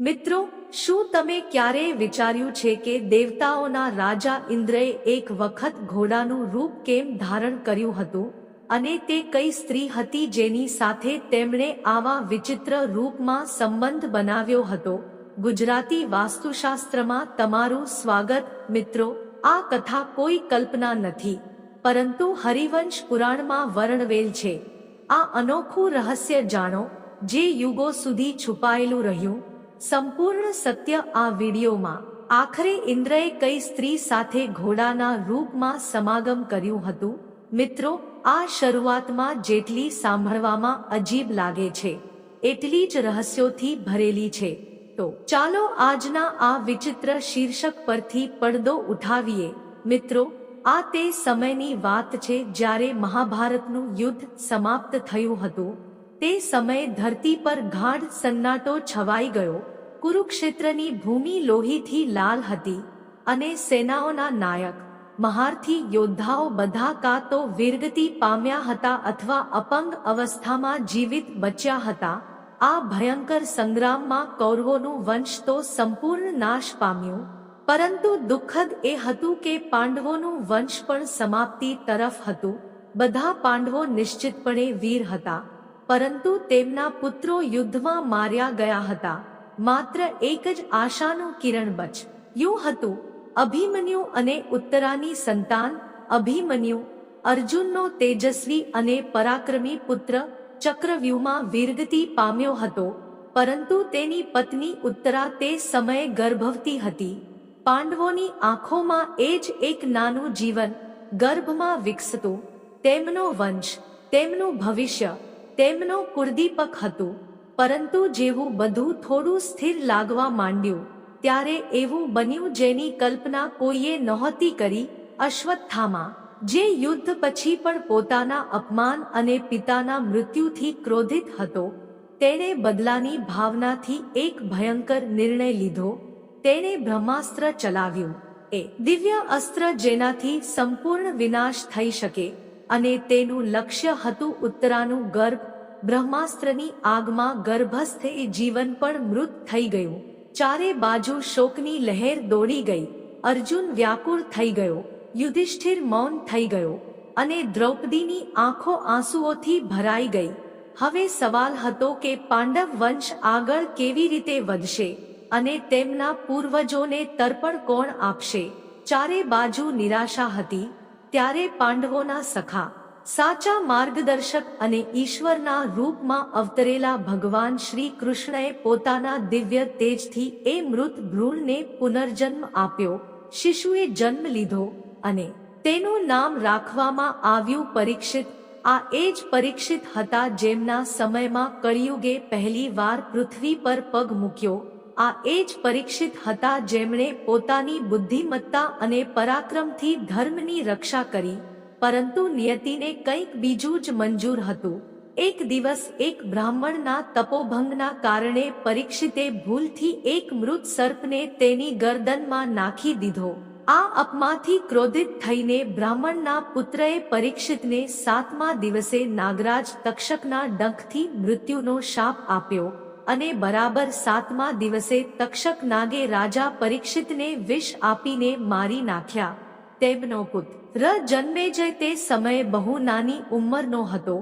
મિત્રો, શું તમે ક્યારેય વિચાર્યું છે કે દેવતાઓના રાજા ઇન્દ્રએ એક વખત ઘોડાનું રૂપ કેમ ધારણ કર્યું હતું? અને તે કઈ સ્ત્રી હતી જેની સાથે તેમણે આવા વિચિત્ર રૂપમાં સંબંધ બનાવ્યો હતો? ગુજરાતી વાસ્તુશાસ્ત્રમાં તમારું સ્વાગત, મિત્રો. આ કથા કોઈ કલ્પના નથી. પરંતુ હરિવંશ પુરાણમાં વર્ણવેલ છે. આ અનોખું રહસ્ય જાણો, જે યુગો સુધી છુપાયેલું રહ્યું સંપૂર્ણ સત્ય આ વિડીયોમાં. આખરે ઇન્દ્રએ કઈ સ્ત્રી સાથે ઘોડાના રૂપમાં સમાગમ કર્યું હતું? મિત્રો, આ શરૂઆતમાં જેટલી સાંભળવામાં અજીબ લાગે છે, એટલી જ રહસ્યોથી ભરેલી છે. તો ચાલો આજના આ વિચિત્ર શીર્ષક પરથી પડદો ઉઠાવીએ. મિત્રો, આ તે સમયની વાત છે જ્યારે મહાભારતનું યુદ્ધ સમાપ્ત થયું હતું. તે સમયે ધરતી પર ગાઢ સન્નાટો છવાઈ ગયો. કુરુક્ષેત્રની ભૂમિ લોહીથી લાલ હતી અને સેનાઓના નાયક, મહારથી યોદ્ધાઓ બધા કાં તો વીરગતિ પામ્યા હતા અથવા અપંગ અવસ્થામાં જીવિત બચ્યા હતા. આ ભયંકર સંગ્રામમાં કૌરવોનું વંશ તો સંપૂર્ણ નાશ પામ્યું. પરંતુ દુઃખદ એ હતું કે પાંડવોનું વંશ પણ સમાપ્તિ તરફ હતું. બધા પાંડવો નિશ્ચિતપણે વીર હતા. પરંતુ તેમના પુત્રો યુદ્ધમાં માર્યા ગયા હતા. માત્ર એક જ આશાનું કિરણ બચ. યું હતું, અભિમન્યુ અને ઉત્તરાની સંતાન, અભિમન્યુ, અર્જુનનો તેજસ્વી અને પરાક્રમી પુત્ર, ચક્રવ્યૂહમાં વીરગતિ પામ્યો હતો, પરંતુ તેની પત્ની ઉત્તરા તે સમયે ગર્ભવતી હતી. પાંડવોની આંખોમાં એ જ એક નાનું જીવન ગર્ભમાં વિકસતું, તેમનો વંશ, તેમનું ભવિષ્ય તેમનો કુળદીપક હતું, પરંતુ જેવું બધું થોડું સ્થિર લાગવા માંડ્યું, ત્યારે એવું બન્યું જેની કલ્પના કોઈએ નહોતી કરી, અશ્વત્થામા, જે યુદ્ધ પછી પણ પોતાના અપમાન અને પિતાના મૃત્યુથી ક્રોધિત હતો, તેણે બદલાની ભાવનાથી એક ભયંકર નિર્ણય લીધો, તેણે બ્રહ્માસ્ત્ર ચલાવ્યું, એ દિવ્ય અસ્ત્ર જેનાથી સંપૂર્ણ વિનાશ થઈ શકે, અને તેનું લક્ષ્ય હતું ઉત્તરાનું ગર્ભ બ્રહ્માસ્ત્રની આગમાં ગર્ભસ્થ જીવન પણ મૃત થઈ ગયું. ચારે બાજુ શોકની લહેર દોડી ગઈ. અર્જુન વ્યાકુળ થઈ ગયો. યુધિષ્ઠિર મૌન થઈ ગયો. અને દ્રૌપદીની આંખો આંસુઓથી ભરાઈ ગઈ. હવે સવાલ હતો કે પાંડવ વંશ આગળ કેવી રીતે વધશે? અને તેમના પૂર્વજોને તર્પણ કોણ આપશે? ચારે બાજુ નિરાશા હતી. ત્યારે પાંડવોના સખા સાચા માર્ગદર્શક અને ઈશ્વરના રૂપમાં અવતરેલા ભગવાન શ્રી કૃષ્ણએ પોતાના દિવ્ય તેજથી એ મૃત ભ્રૂણને પુનર્જન્મ આપ્યો. શિશુએ જન્મ લીધો અને તેનું નામ રાખવામાં આવ્યું પરીક્ષિત. આ એ જ પરીક્ષિત હતા જેમના સમયમાં કળિયુગે પહેલી વાર પૃથ્વી પર પગ મૂક્યો. આ એ જ પરીક્ષિત હતા જેમણે પોતાની બુદ્ધિમત્તા અને પરાક્રમથી ધર્મની રક્ષા કરી. પરંતુ નિયતિને કંઈક બીજું જ મંજૂર હતું. એક દિવસ એક બ્રાહ્મણના તપોભંગના કારણે પરીક્ષિતે ભૂલથી એક મૃત સર્પને તેની ગરદનમાં નાખી દીધો. આ અપમાંથી ક્રોધિત થઈને બ્રાહ્મણના પુત્રએ પરીક્ષિતને સાતમા દિવસે નાગરાજ તક્ષકના ડંખથી મૃત્યુનો શાપ આપ્યો અને બરાબર સાતમા દિવસે તક્ષક નાગે રાજા પરીક્ષિતને વિષ આપીને મારી નાખ્યા. તેમનો પુત્ર. જન્મેજય તે સમયે બહુ નાની ઉંમરનો હતો,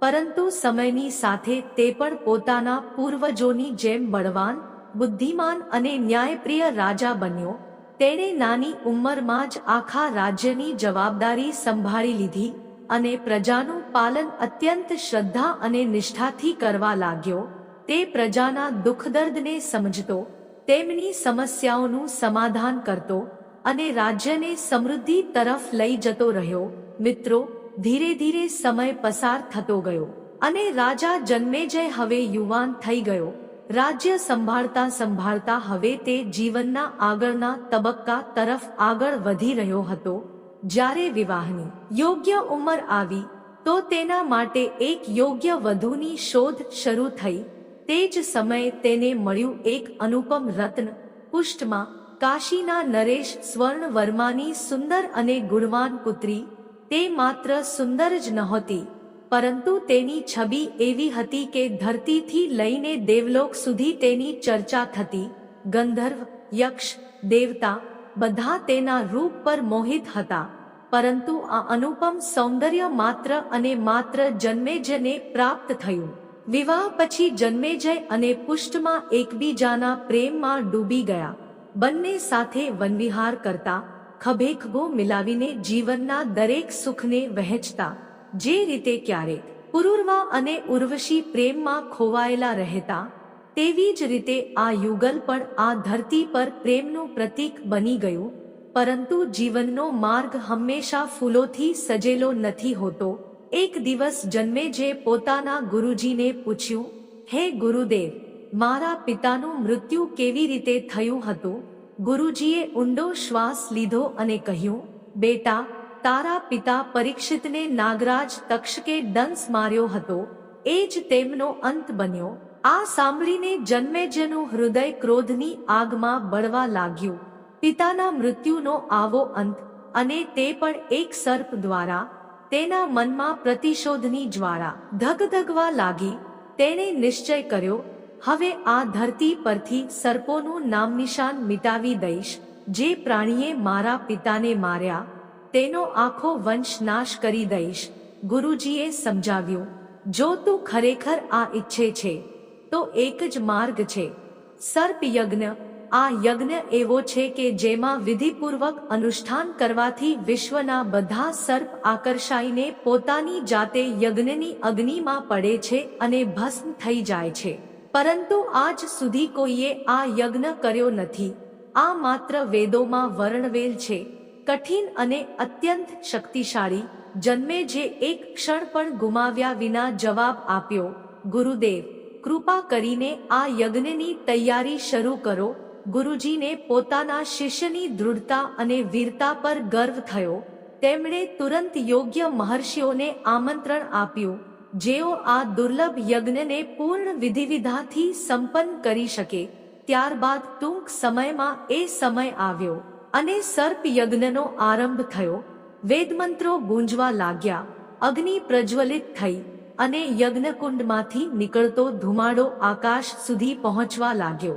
પરંતુ સમયની સાથે તે પણ પોતાના પૂર્વજોની જેમ બળવાન, બુદ્ધિમાન અને ન્યાયપ્રિય રાજા બન્યો. તેણે નાની ઉંમરમાં જ આખા રાજ્યની જવાબદારી સંભાળી લીધી અને પ્રજાનું પાલન અત્યંત શ્રદ્ધા અને નિષ્ઠાથી કરવા લાગ્યો. તે પ્રજાના દુઃખદર્દને સમજતો, તેમની સમસ્યાઓનું સમાધાન કરતો અને રાજ્યને સમૃદ્ધિ તરફ લઈ જતો રહ્યો. મિત્રો, ધીરે ધીરે સમય પસાર થતો ગયો અને રાજા જન્મેજય હવે યુવાન થઈ ગયો. રાજ્ય સંભાળતા સંભાળતા હવે તે જીવનના આગળના તબક્કા તરફ આગળ વધી રહ્યો હતો. જ્યારે વિવાહની યોગ્ય ઉંમર આવી, તો તેના માટે એક યોગ્ય વધુની શોધ શરૂ થઈ. તે જ સમયે તેને મળ્યું એક અનુપમ રત્ન પુષ્ટમાં કાશીના નરેશ સ્વર્ણ વર્માની સુંદર અને ગુણવાન પુત્રી, તે માત્ર સુંદર જ નહોતી, પરંતુ તેની છબી એવી હતી કે ધરતીથી લઈને દેવલોક સુધી તેની ચર્ચા થતી, ગંધર્વ, યક્ષ, દેવતા, બધા તેના રૂપ પર મોહિત હતા, પરંતુ આ અનુપમ સૌંદર્ય માત્ર અને માત્ર જન્મેજયને પ્રાપ્ત થયું. વિવાહ પછી જન્મેજય અને પુષ્ટમાં એકબીજાના પ્રેમમાં ડૂબી ગયા. બંને સાથે વનવિહાર કરતા ખભેખભો મિલાવીને જીવનના દરેક સુખને વહેંચતા, જે રીતે ક્યારેક પુરુરવા અને ઉર્વશી પ્રેમમાં ખોવાયેલા રહેતા, તેવી જ રીતે આ યુગલ પણ આ ધરતી પર પ્રેમનું પ્રતીક બની ગયું, પરંતુ જીવનનો માર્ગ હંમેશા ફૂલોથી સજેલો નથી હોતો. એક દિવસ જન્મે જે પોતાના ગુરુજીને પૂછ્યું, હે ગુરુદેવ મારા પિતાનું મૃત્યુ કેવી રીતે થયું હતું? ગુરુજીએ ઊંડો શ્વાસ લીધો અને કહ્યું, બેટા, તારા પિતા પરીક્ષિતને નાગરાજ તક્ષકે દંસ માર્યો હતો. એ જ તેમનો અંત બન્યો. આ સાંભળીને જન્મેજયનું હૃદય ક્રોધની આગમાં બળવા લાગ્યું. પિતાના મૃત્યુનો આવો અંત અને તે પણ એક સર્પ દ્વારા, તેના મનમાં પ્રતિશોધની જ્વાળા ધગધગવા લાગી. તેણે નિશ્ચય કર્યો હવે આ ધરતી પરથી સર્પોનું નામ નિશાન મિટાવી દઈશ, જે પ્રાણીએ મારા પિતાને માર્યા, તેનો આખો વંશ નાશ કરી દઈશ, ગુરુજીએ સમજાવ્યું, જો તું ખરેખર આ ઈચ્છે છે, તો એક જ માર્ગ છે, સર્પ યજ્ઞ. આ યજ્ઞ એવો છે કે જેમાં વિધિપૂર્વક અનુષ્ઠાન કરવાથી વિશ્વના બધા સર્પ આકર્ષાઈને પોતાની જાતે યજ્ઞની અગ્નિમાં પડે છે અને ભસ્મ થઈ જાય છે. પરંતુ આજ સુધી કોઈએ આ યજ્ઞ કર્યો નથી. આ માત્ર વેદોમાં વર્ણવેલ છે. કઠિન અને અત્યંત શક્તિશાળી જન્મે જે એક ક્ષણ પણ ગુમાવ્યા વિના જવાબ આપ્યો, ગુરુદેવ, કૃપા કરીને આ યજ્ઞની તૈયારી શરૂ કરો. ગુરુજીને પોતાના શિષ્યની દૃઢતા અને વીરતા પર ગર્વ થયો. તેમણે તુરંત યોગ્ય મહર્ષિઓને આમંત્રણ આપ્યું. જેઓ આ દુર્લભ યજ્ઞને પૂર્ણ વિધિવિધાથી સંપન્ન કરી શકે, ત્યારબાદ ટૂંક સમયમાં એ સમય આવ્યો અને સર્પ યજ્ઞનો આરંભ થયો. વેદમંત્રો ગુંજવા લાગ્યા, અગ્નિ પ્રજ્વલિત થઈ અને યજ્ઞકુંડમાંથી નીકળતો ધુમાડો આકાશ સુધી પહોંચવા લાગ્યો.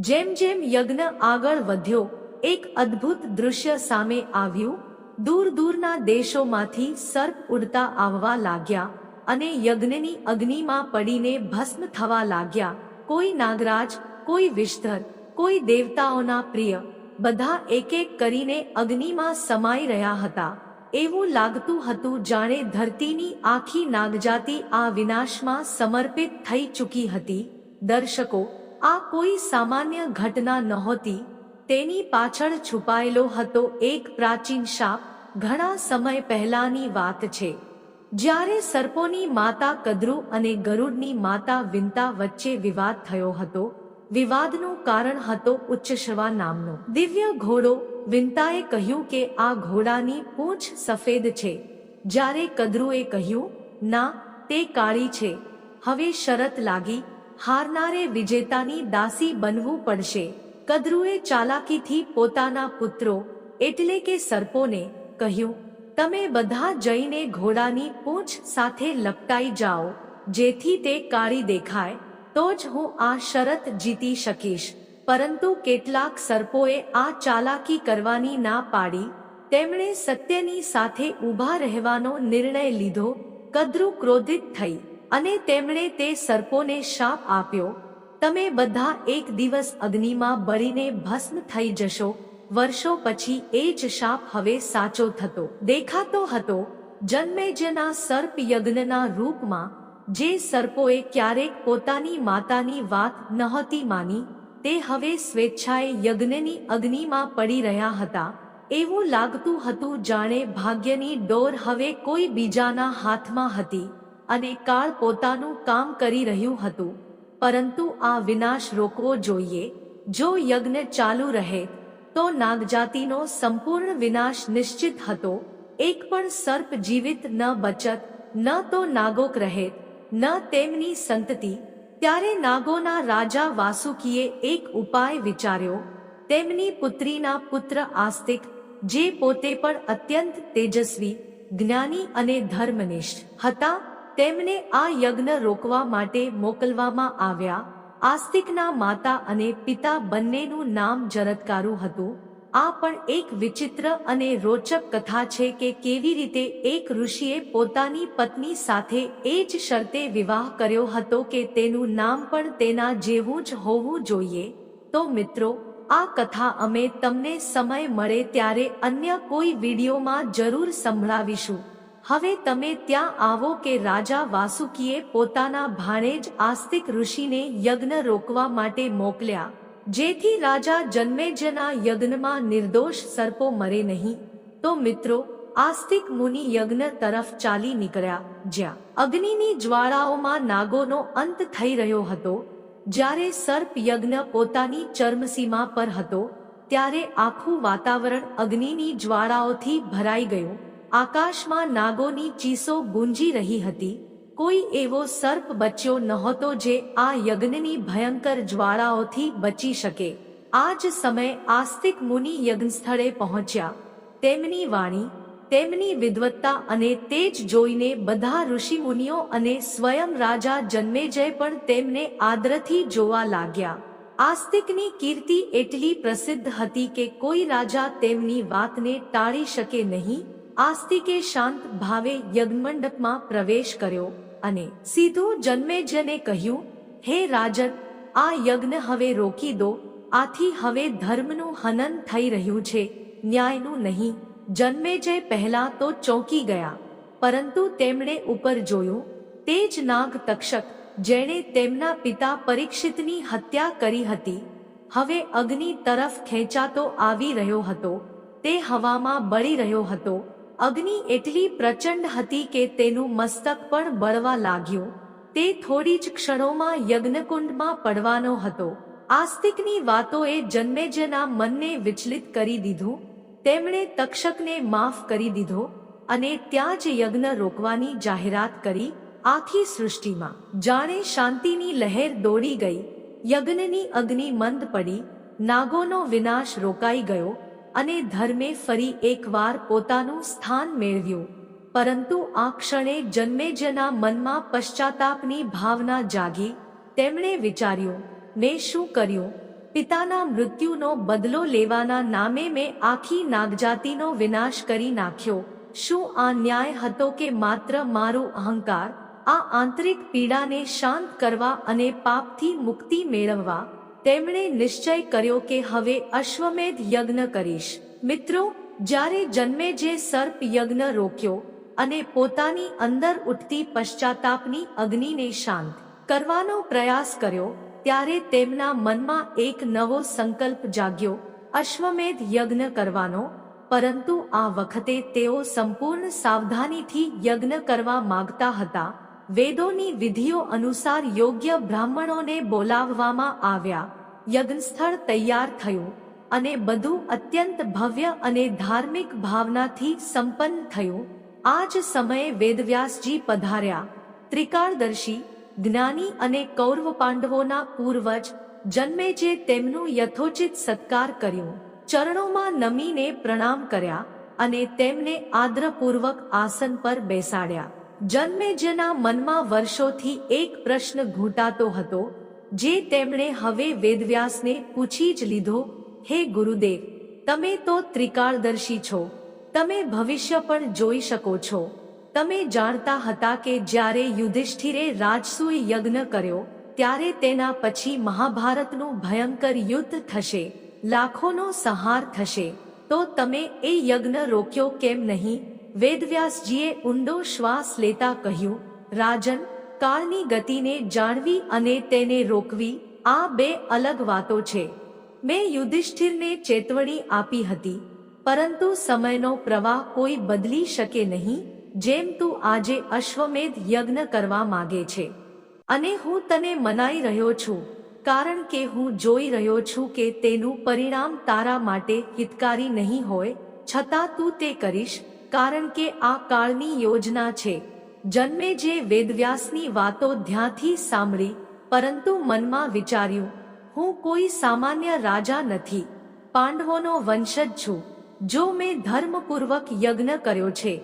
જેમ જેમ યજ્ઞ આગળ વધ્યો, એક અદ્ભુત દૃશ્ય સામે આવ્યું. દૂર દૂરના દેશોમાંથી સર્પ ઉડતા આવવા લાગ્યા અને યજ્ઞની અગ્નિમાં પડીને ભસ્મ થવા લાગ્યા. કોઈ નાગરાજ, કોઈ વિષધર કોઈ દેવતાઓના પ્રિય, બધા એક એક કરીને અગ્નિમાં સમાઈ રહ્યા હતા. એવું લાગતું હતું જાણે ધરતીની આખી નાગજાતિ આ વિનાશમાં સમર્પિત થઈ ચૂકી હતી. દર્શકો, આ કોઈ સામાન્ય ઘટના નહોતી. તેની પાછળ છુપાયેલો હતો એક પ્રાચીન શાપ. ઘણા સમય પહેલાની વાત છે. જ્યારે સર્પોની માતા કદ્રુ અને ગરુડની માતા વિંતા વચ્ચે વિવાદ થયો હતો, વિવાદનું કારણ હતો ઉચ્ચશવા નામનો. દિવ્ય ઘોડો વિંતાએ કહ્યું કે આ ઘોડાની પૂંછ સફેદ છે. જ્યારે કદ્રુએ કહ્યું, ના, તે કાળી છે. હવે શરત લાગી. હારનારે વિજેતાની દાસી બનવું પડશે. કદ્રુએ ચાલાકીથી પોતાના પુત્રો, એટલે કે સર્પોને કહ્યું તમે બધા જઈને ઘોડાની પૂંછ સાથે લપટાઈ જાઓ, જેથી તે કાળી દેખાય, તો જ હું આ શરત જીતી શકીશ. પરંતુ કેટલાક સર્પોએ આ ચાલાકી કરવાની ના પાડી. તેમણે સત્યની સાથે ઊભા રહેવાનો નિર્ણય લીધો, કદ્રુ ક્રોધિત થઈ, અને તેમણે તે સર્પોને શાપ આપ્યો. તમે બધા એક દિવસ અગ્નિમાં બળીને ભસ્મ થઈ જશો વર્ષો પછી એ જ શાપ હવે સાચો થતો, દેખાતો હતો જન્મેજના સર્પ યજ્ઞના રૂપમાં, જે સર્પોએ ક્યારેક પોતાની માતાની વાત નહોતી માની, તે હવે સ્વેચ્છાએ યજ્ઞની અગ્નિમાં પડી રહ્યા હતા, એવું લાગતું હતું જાણે ભાગ્યની ડોર હવે કોઈ બીજાના હાથમાં હતી, અને કાળ પોતાનું કામ કરી રહ્યું હતું, પરંતુ આ વિનાશ રોકવો જોઈએ, જો યજ્ઞ ચાલુ રહે તો નાગજાતિનો સંપૂર્ણ વિનાશ નિશ્ચિત હતો. એક પણ સર્પ જીવિત ન બચત, ન તો નાગોક રહે ન તેમની સંતતિ. ત્યારે નાગોના રાજા વાસુકીએ એક ઉપાય વિચાર્યો. તેમની પુત્રીના પુત્ર આસ્તિક, જે પોતે પણ અત્યંત તેજસ્વી, જ્ઞાની અને ધર્મનિષ્ઠ હતા, તેમને આ યજ્ઞ રોકવા માટે મોકલવામાં આવ્યા. આસ્તિકના માતા અને પિતા બંનેનું નામ જરત્કારુ હતું. આ પણ એક વિચિત્ર અને રોચક કથા છે કે કેવી રીતે એક ઋષિએ પોતાની પત્ની સાથે એ જ શરતે વિવાહ કર્યો હતો કે તેનું નામ પણ તેના જેવું જ હોવું જોઈએ. તો મિત્રો, આ કથા અમે તમને સમય મળે ત્યારે અન્ય કોઈ વિડીયોમાં જરૂર સંભળાવીશું. હવે તમે ત્યાં આવો કે રાજા વાસુકીએ પોતાના ભાણેજ આસ્તિક ઋષિને યજ્ઞ રોકવા માટે મોકલ્યા, જેથી રાજા જન્મેજના યજ્ઞમાં નિર્દોષ સર્પો મરે નહીં. તો મિત્રો, આસ્તિક મુનિ યજ્ઞ તરફ ચાલી નીકળ્યા, જ્યાં અગ્નિની જ્વાળાઓમાં નાગોનો અંત થઈ રહ્યો હતો. જ્યારે સર્પ યજ્ઞ પોતાની ચર્મસીમા પર હતો, ત્યારે આખું વાતાવરણ અગ્નિની જ્વાળાઓથી ભરાઈ ગયું. આકાશમાં નાગોની ચીસો ગુંજી રહી હતી. કોઈ એવો સર્પ બચ્યો નહોતો જે આ યજ્ઞની ભયંકર જ્વાળાઓથી બચી શકે. આ જ સમયે આસ્તિક મુનિ યજ્ઞસ્થળે પહોંચ્યા. તેમની વાણી, તેમની વિદવત્તા અને તેજ જોઈને બધા ઋષિમુનિઓ અને સ્વયં રાજા જન્મેજય પણ તેમને આદરથી જોવા લાગ્યા. આસ્તિકની કીર્તિ એટલી પ્રસિદ્ધ હતી કે કોઈ રાજા તેમની વાતને ટાળી શકે નહીં આસ્તિકે શાંત ભાવે યજ્ઞમંડપમાં પ્રવેશ કર્યો અને સીધું જન્મેજને કહ્યું, હે રાજન, આ યજ્ઞ હવે રોકી દો. આથી હવે ધર્મનું હનન થઈ રહ્યું છે. ન્યાયનું નહીં. જન્મેજય પહેલા તો ચોંકી ગયા. પરંતુ તેમણે ઉપર જોયું, તે જ નાગ તક્ષક, જેણે તેમના પિતા પરીક્ષિતની હત્યા કરી હતી. હવે અગ્નિ તરફ ખેંચાતો આવી રહ્યો હતો. તે હવામાં બળી રહ્યો હતો. અગ્નિ એટલી પ્રચંડ હતી કે તેનું મસ્તક પણ બળવા લાગ્યું. તે થોડી જ ક્ષણોમાં યજ્ઞકુંડમાં પડવાનો હતો. આસ્તિકની વાતોએ જન્મેજના મનને વિચલિત કરી દીધું. તેમણે તક્ષકને માફ કરી દીધો અને ત્યાં જ યજ્ઞ રોકવાની જાહેરાત કરી આખી સૃષ્ટિમાં. જાણે શાંતિની લહેર દોડી ગઈ. યજ્ઞની અગ્નિ મંદ પડી. નાગોનો વિનાશ રોકાઈ ગયો. અને ધર્મે ફરી એકવાર પોતાનું સ્થાન મેળવ્યું. પરંતુ આ ક્ષણે જન્મેજના મનમાં પશ્ચાતાપની ભાવના જાગી, તેમણે વિચાર્યું, મેં શું કર્યું? પિતાના મૃત્યુનો બદલો લેવાના નામે મેં આખી નાગજાતિનો વિનાશ કરી નાખ્યો. શું આ ન્યાય હતો કે માત્ર મારો અહંકાર? આ આંતરિક પીડાને શાંત કરવા અને પાપથી મુક્તિ મેળવવા? તેમણે નિશ્ચય કર્યો કે હવે અશ્વમેધ યજ્ઞ કરીશ. મિત્રો, જ્યારે જન્મે જે સર્પ યજ્ઞ રોક્યો અને પોતાની અંદર ઉઠતી પશ્ચાતાપની અગ્નિને શાંત કરવાનો પ્રયાસ કર્યો, ત્યારે તેમના મનમાં એક નવો સંકલ્પ જાગ્યો, અશ્વમેધ યજ્ઞ કરવાનો. પરંતુ આ વખતે તેઓ સંપૂર્ણ સાવધાનીથી યજ્ઞ કરવા માગતા હતા. વેદોની વિધિઓ અનુસાર યોગ્ય બ્રાહ્મણોને બોલાવવામાં આવ્યા. યજ્ઞસ્થળ તૈયાર થયું અને બધું અત્યંત ભવ્ય અને ધાર્મિક ભાવનાથી સંપન્ન થયું. આ જ સમયે વેદવ્યાસજી પધાર્યા. ત્રિકાળદર્શી, જ્ઞાની અને કૌરવ પાંડવોના પૂર્વજ જન્મે જે તેમનું યથોચિત સત્કાર કર્યો. ચરણોમાં નમીને પ્રણામ કર્યા અને તેમને આદરપૂર્વક આસન પર બેસાડ્યા. જન્મેજના મનમાં વર્ષોથી એક પ્રશ્ન ઘૂંટાતો હતો, જે તેમણે હવે વેદવ્યાસને પૂછી જ લીધો, હે ગુરુદેવ, તમે તો ત્રિકાળદર્શી છો. તમે ભવિષ્ય પણ જોઈ શકો છો. તમે જાણતા હતા કે જ્યારે યુધિષ્ઠિરે રાજસૂય યજ્ઞ કર્યો, ત્યારે તેના પછી મહાભારતનું ભયંકર યુદ્ધ થશે, લાખોનો સંહાર થશે. તો તમે એ યજ્ઞ રોક્યો કેમ નહીં? વેદવ્યાસજીએ ઊંડો શ્વાસ લેતા કહ્યું, રાજન, કાળની ગતિને જાણવી અને તેને રોકવી આ બે અલગ વાતો છે. મેં યુધિષ્ઠિરને ચેતવણી આપી હતી, પરંતુ સમયનો પ્રવાહ કોઈ બદલી શકે નહીં, જેમ તું આજે અશ્વમેધ યજ્ઞ કરવા માગે છે. અને હું તને મનાઈ રહ્યો છું, કારણ કે હું જોઈ રહ્યો છું કે તેનું પરિણામ તારા માટે હિતકારી નહીં હોય, છતાં તું તે કરીશ કારણ કે આ કાળની યોજના છે. જન્મે જે વેદવ્યાસની વાતો ધ્યાંથી સાંભળી, પરંતુ મનમાં વિચાર્યું, હું કોઈ સામાન્ય રાજા નથી, પાંડવોનો વંશજ છું. જો મેં ધર્મપૂર્વક યજ્ઞ કર્યો છે,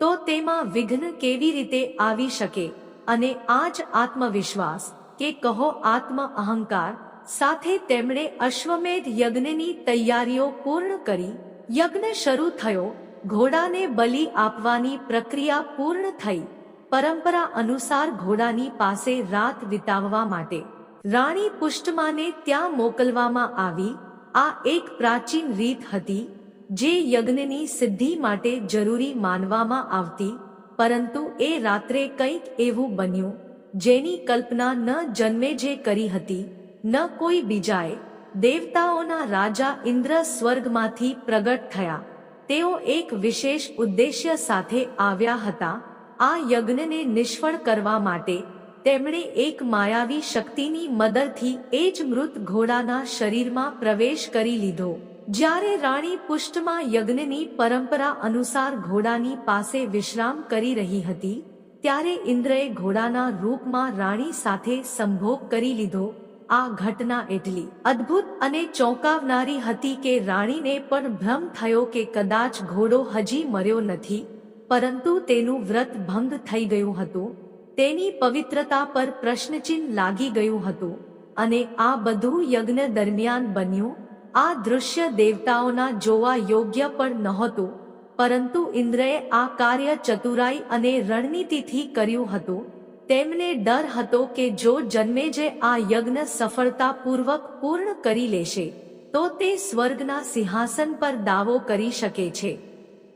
તો તેમાં વિઘ્ન કેવી રીતે આવી શકે? અને આ જ આત્મવિશ્વાસ કે કહો આત્મ અહંકાર, સાથે તેમણે અશ્વમેધ યજ્ઞની તૈયારીઓ પૂર્ણ કરી, યજ્ઞ શરૂ થયો ઘોડાને બલિ આપવાની પ્રક્રિયા પૂર્ણ થઈ. પરંપરા અનુસાર ઘોડાની પાસે રાત વિતાવવા માટે રાણી પુષ્ટમાને ત્યાં મોકલવામાં આવી. આ એક પ્રાચીન રીત હતી, જે યજ્ઞની સિદ્ધિ માટે જરૂરી માનવામાં આવતી, પરંતુ એ રાત્રે કંઈક એવું બન્યું, જેની કલ્પના ન જન્મે જે કરી હતી, ન કોઈ બીજાએ. દેવતાઓના રાજા ઇન્દ્ર સ્વર્ગમાંથી પ્રગટ થયા. તેઓ એક વિશેષ ઉદ્દેશ્ય સાથે આવ્યા હતા. આ યજ્ઞને નિષ્ફળ કરવા માટે તેમણે એક માયાવી શક્તિની મદદથી એ જ મૃત ઘોડાના શરીરમાં પ્રવેશ કરી લીધો. જ્યારે રાણી પુષ્ટમાં યજ્ઞની પરંપરા અનુસાર ઘોડાની પાસે વિશ્રામ કરી રહી હતી, ત્યારે ઇન્દ્રએ ઘોડાના રૂપમાં રાણી સાથે સંભોગ કરી લીધો. આ ઘટના એટલી અદ્ભુત અને ચોંકાવનારી હતી કે રાણીને પણ ભ્રમ થયો કે કદાચ ઘોડો હજી મર્યો નથી, પરંતુ તેનું વ્રત ભંગ થઈ ગયું હતું, તેની પવિત્રતા પર પ્રશ્નચિહ્ન લાગી ગયું હતું, અને આ બધું યજ્ઞ દરમિયાન બન્યું, આ દૃશ્ય દેવતાઓના જોવા યોગ્ય પણ નહોતું, પરંતુ ઇન્દ્રએ આ કાર્ય ચતુરાઈ અને રણનીતિથી કર્યું હતું તેમને ડર હતો કે જો જન્મેજે આ યજ્ઞ સફળતાપૂર્વક પૂર્ણ કરી લેશે, તો તે સ્વર્ગના સિંહાસન પર દાવો કરી શકે છે.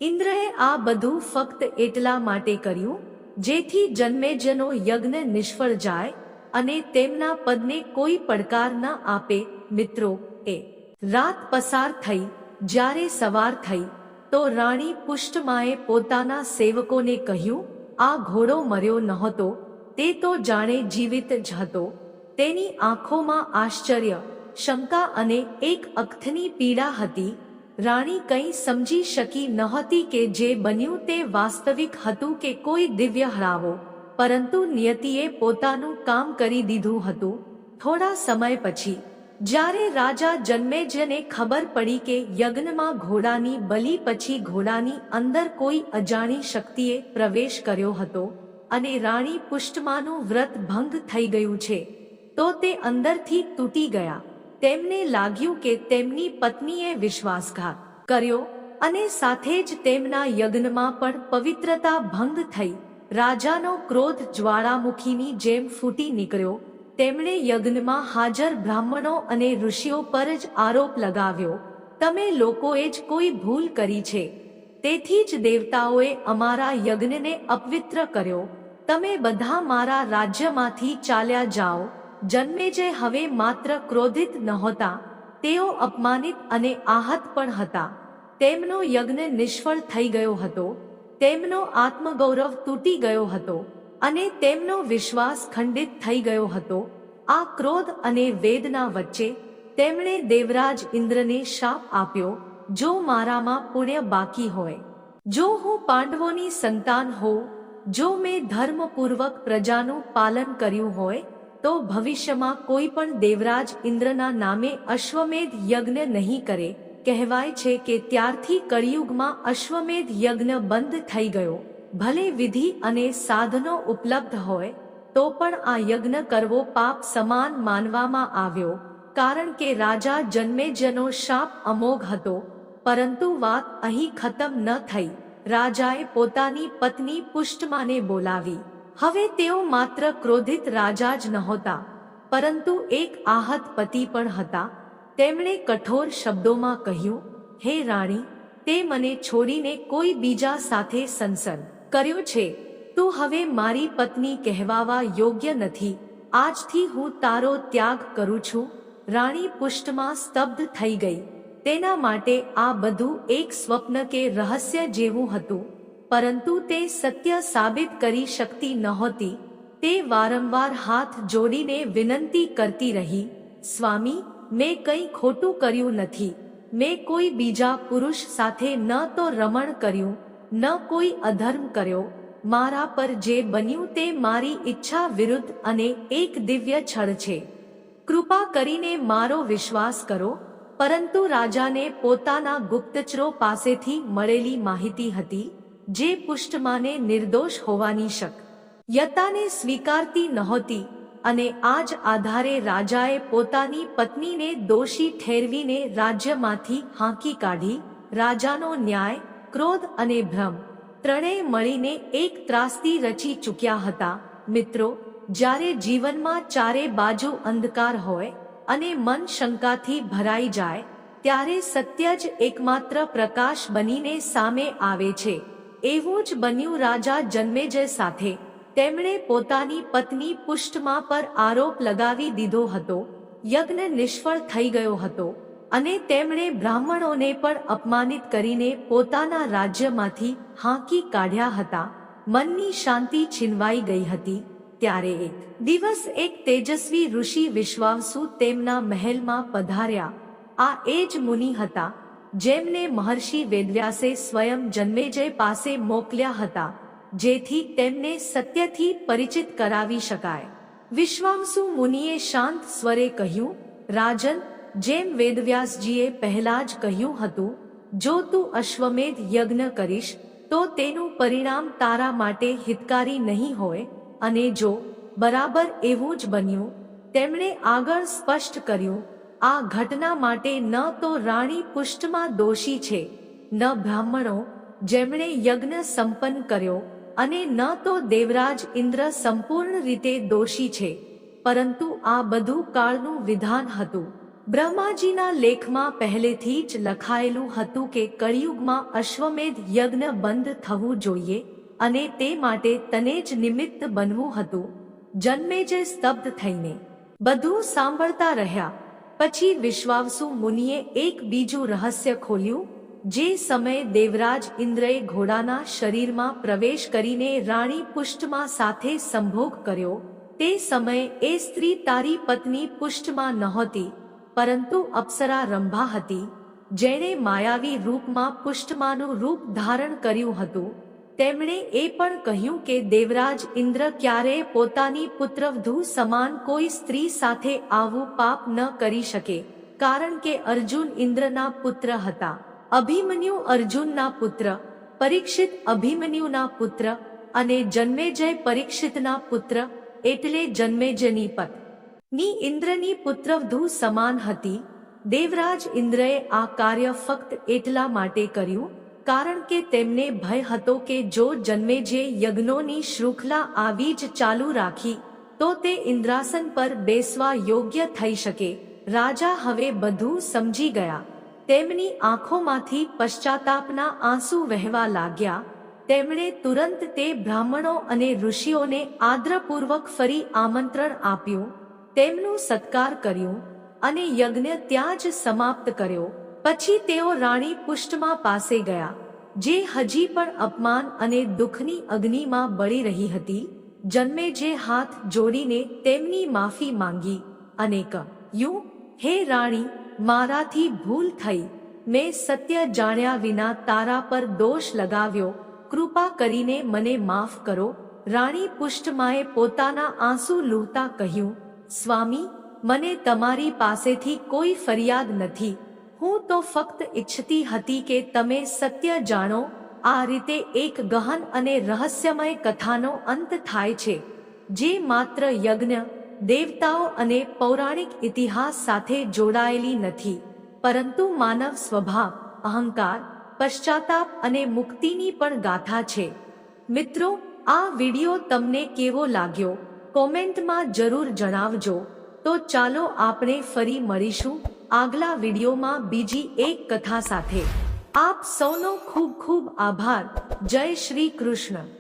ઇન્દ્રએ આ બધું ફક્ત એટલા માટે કર્યું, જેથી જન્મેજનો યજ્ઞ નિષ્ફળ જાય અને તેમના પદને કોઈ પડકાર ન આપે. મિત્રો, એ રાત પસાર થઈ, જ્યારે સવાર થઈ, તો રાણી પુષ્ટમાએ પોતાના સેવકોને કહ્યું, આ ઘોડો મર્યો નહોતો તે તો જાણે જીવિત જ હતો. તેની આંખોમાં આશ્ચર્ય, શંકા અને એક અખથની પીડા હતી. રાણી કંઈ સમજી શકી નહોતી કે જે બન્યું તે વાસ્તવિક હતું કે કોઈ દિવ્ય હરાવો. પરંતુ નિયતિએ પોતાનું કામ કરી દીધું હતું. થોડા સમય પછી, જ્યારે રાજા જન્મેજને ખબર પડી કે યજ્ઞમાં ઘોડાની બલિ પછી ઘોડાની અંદર કોઈ અજાણી શક્તિએ પ્રવેશ કર્યો હતો અને રાણી પુષ્ટમાનું વ્રત ભંગ થઈ ગયું છે. તો તે અંદરથી તૂટી ગયા. તેમને લાગ્યું કે તેમની પત્નીએ વિશ્વાસઘાત કર્યો અને સાથે જ તેમના યજ્ઞમાં પણ પવિત્રતા ભંગ થઈ. રાજાનો ક્રોધ જ્વાળામુખીની જેમ ફૂટી નીકળ્યો. તેમણે યજ્ઞમાં હાજર બ્રાહ્મણો અને ઋષિઓ પર જ આરોપ લગાવ્યો, તમે લોકોએ જ કોઈ ભૂલ કરી છે. તેથી જ દેવતાઓએ અમારા યજ્ઞને અપવિત્ર કર્યો. તમે બધા મારા રાજ્યમાંથી ચાલ્યા જાઓ જન્મેજય હવે માત્ર ક્રોધિત નહોતા, તેઓ અપમાનિત અને આહત પણ હતા. તેમનો યજ્ઞ નિષ્ફળ થઈ ગયો હતો, તેમનો આત્મગૌરવ તૂટી ગયો હતો અને તેમનો વિશ્વાસ ખંડિત થઈ ગયો હતો. આ ક્રોધ અને વેદના વચ્ચે તેમણે દેવરાજ ઇન્દ્રને શાપ આપ્યો, જો મારામાં પુણ્ય બાકી હોય, જો હું પાંડવોની સંતાન હોઉં જો મેં ધર્મપૂર્વક પ્રજાનું પાલન કર્યું હોય, તો ભવિષ્યમાં કોઈ પણ દેવરાજ ઇન્દ્રના નામે અશ્વમેધ યજ્ઞ નહીં કરે. કહેવાય છે કે ત્યારથી કળિયુગમાં અશ્વમેધ યજ્ઞ બંધ થઈ ગયો. ભલે વિધિ અને સાધનો ઉપલબ્ધ હોય, તો પણ આ યજ્ઞ કરવો પાપ સમાન માનવામાં આવ્યો. કારણ કે રાજા જન્મેજનો શાપ અમોઘ હતો, પરંતુ વાત અહીં ખતમ ન થઈ. રાજાએ પોતાની પત્ની પુષ્ટમાને બોલાવી. હવે તેઓ માત્ર ક્રોધિત રાજા જ નહોતા, પરંતુ એક આહત પતિ પણ હતા. તેમણે કઠોર શબ્દોમાં કહ્યું, હે રાણી, તે મને છોડીને કોઈ બીજા સાથે સંસન કર્યો છે. તું હવે મારી પત્ની કહેવાવા યોગ્ય નથી. આજથી હું તારો ત્યાગ કરું છું. રાણી પુષ્ટમાં સ્તબ્ધ થઈ ગઈ. તેના માટે આ બધું એક સ્વપ્ન કે રહસ્ય જેવું હતું, પરંતુ તે સત્ય સાબિત કરી શકતી નહોતી. તે વારંવાર હાથ જોડીને વિનંતી કરતી રહી, સ્વામી, મેં કંઈ ખોટું કર્યું નથી. મેં કોઈ બીજા પુરુષ સાથે ન તો રમણ કર્યું, ન કોઈ અધર્મ કર્યો. મારા પર જે બન્યું તે મારી ઈચ્છા વિરુદ્ધ અને એક દિવ્ય છળ છે. કૃપા કરીને મારો વિશ્વાસ કરો. પરંતુ રાજાને પોતાના ગુપ્તચરો પાસેથી મળેલી માહિતી હતી, જે પુષ્ટમાને નિર્દોષ હોવાની શક. યતાને સ્વીકારતી નહોતી અને આ જ આધારે રાજાએ પોતાની પત્નીને દોષી ઠેરવીને રાજ્યમાંથી હાંકી કાઢી, રાજાનો ન્યાય, ક્રોધ અને ભ્રમ ત્રણેય મળીને એક ત્રાસદી રચી ચૂક્યા હતા. મિત્રો, જ્યારે જીવનમાં ચારે બાજુ અંધકાર હોય અને મન શંકાથી ભરાઈ જાય, ત્યારે સત્ય જ એકમાત્ર પ્રકાશ બનીને સામે આવે છે. એવું જ બન્યું રાજા જન્મેજય સાથે. તેમણે પોતાની પત્ની પુષ્ટમાં પર આરોપ લગાવી દીધો હતો. યજ્ઞ નિષ્ફળ થઈ ગયો હતો અને તેમણે બ્રાહ્મણોને પણ અપમાનિત કરીને પોતાના રાજ્યમાંથી હાંકી કાઢ્યા હતા. મનની શાંતિ છીનવાઈ ગઈ હતી. ત્યારે એક દિવસ એક તેજસ્વી ઋષિ વિશ્વાસુ તેમના મહેલમાં પધાર્યા. આ એ જ મુનિ હતા, જેમને મહર્ષિ વેદવ્યાસે સ્વયં જન્મેજય પાસે મોકલ્યા હતા, જેથી તેમને સત્યથી પરિચિત કરાવી શકાય. વિશ્વામસુ મુનિએ શાંત સ્વરે કહ્યું, રાજન, જેમ વેદવ્યાસજીએ પહેલા જ કહ્યું હતું, જો તું અશ્વમેધ યજ્ઞ કરીશ, તો તેનું પરિણામ તારા માટે હિતકારી નહીં હોય અને જો બરાબર એવું જ બન્યું, તેમણે આગળ સ્પષ્ટ કર્યું, આ ઘટના માટે ન તો રાણી પુષ્ટમાં દોષી છે, ન બ્રાહ્મણો, જેમણે યજ્ઞ સંપન્ન કર્યો, અને ન તો દેવરાજ ઇન્દ્ર સંપૂર્ણ રીતે દોષી છે. પરંતુ આ બધું કાળનું વિધાન હતું. બ્રહ્માજીના લેખમાં પહેલેથી જ લખાયેલું હતું કે કળિયુગમાં અશ્વમેધ યજ્ઞ બંધ થવું જોઈએ અને તે માટે તને જ નિમિત્ત બનવું હતું. જન્મેજય સ્તબ્ધ થઈને બધું સાંભળતા રહ્યા. પછી વિશ્વાવસુ મુનિએ એક બીજું રહસ્ય ખોલ્યું, જે સમયે દેવરાજ ઇન્દ્રએ ઘોડાના શરીરમાં પ્રવેશ કરીને રાણી પુષ્ટમાં સાથે સંભોગ કર્યો. તે સમયે એ સ્ત્રી તારી પત્ની પુષ્ટમાં નહોતી, પરંતુ અપ્સરા રંભા હતી, જેણે માયાવી રૂપમાં પુષ્ટમાનું રૂપ ધારણ કર્યું હતું. તેમણે એ પણ કહ્યું કે દેવરાજ ઇન્દ્ર ક્યારેય પોતાની પુત્રવધુ સમાન કોઈ સ્ત્રી સાથે આવું પાપ ન કરી શકે, કારણ કે અર્જુન ઇન્દ્રના પુત્ર હતા. અભિમન્યુ અર્જુનના પુત્ર, પરીક્ષિત અભિમન્યુના પુત્ર અને જન્મેજય પરીક્ષિતના પુત્ર, એટલે જન્મેજયની પતની ઇન્દ્રની પુત્રવધુ સમાન હતી. દેવરાજ ઇન્દ્રએ આ કાર્ય ફક્ત એટલા માટે કર્યું કારણ કે તેમને ભય હતો કે જો જન્મે જે યજ્ઞોની શૃંખલા આવી જ ચાલુ રાખી, તો તે ઇન્દ્રાસન પર બેસવા યોગ્ય થઈ શકે. રાજા હવે બધું સમજી ગયા. તેમની આંખોમાંથી પશ્ચાતાપના આંસુ વહેવા લાગ્યા. તેમણે તુરંત તે બ્રાહ્મણો અને ઋષિઓને આદ્રપૂર્વક ફરી આમંત્રણ આપ્યું. તેમનું સત્કાર કર્યું અને યજ્ઞ ત્યાં જ સમાપ્ત કર્યો. પછી તેઓ રાણી પુષ્ટમાં પાસે ગયા, જે હજી પણ અપમાન અને દુઃખની અગ્નિમાં બળી રહી હતી, જન્મે જે હાથ જોડીને તેમની માફી માંગી અને કહ્યું હે રાણી, મારાથી ભૂલ થઈ, મેં સત્ય જાણ્યા વિના તારા પર દોષ લગાવ્યો, કૃપા કરીને મને માફ કરો. રાણી પુષ્ટમાએ પોતાના આંસુ લૂહતા કહ્યું, સ્વામી, મને તમારી પાસેથી કોઈ ફરિયાદ નથી હું તો ફક્ત ઈચ્છતી હતી કે તમે સત્ય જાણો. આ રીતે એક ગહન અને રહસ્યમય કથાનો અંત થાય છે, જે માત્ર યજ્ઞ, દેવતાઓ અને પૌરાણિક ઇતિહાસ સાથે જોડાયેલી નથી. પરંતુ માનવ સ્વભાવ, અહંકાર, પશ્ચાતાપ અને મુક્તિની પણ ગાથા છે. મિત્રો, આ વિડિયો તમને કેવો લાગ્યો? કોમેન્ટમાં જરૂર જણાવજો. તો ચાલો આપણે ફરી મળીશું. આગલા વિડીયોમાં બીજી એક કથા સાથે. આપ સૌનો ખૂબ ખૂબ આભાર. જય શ્રી કૃષ્ણ.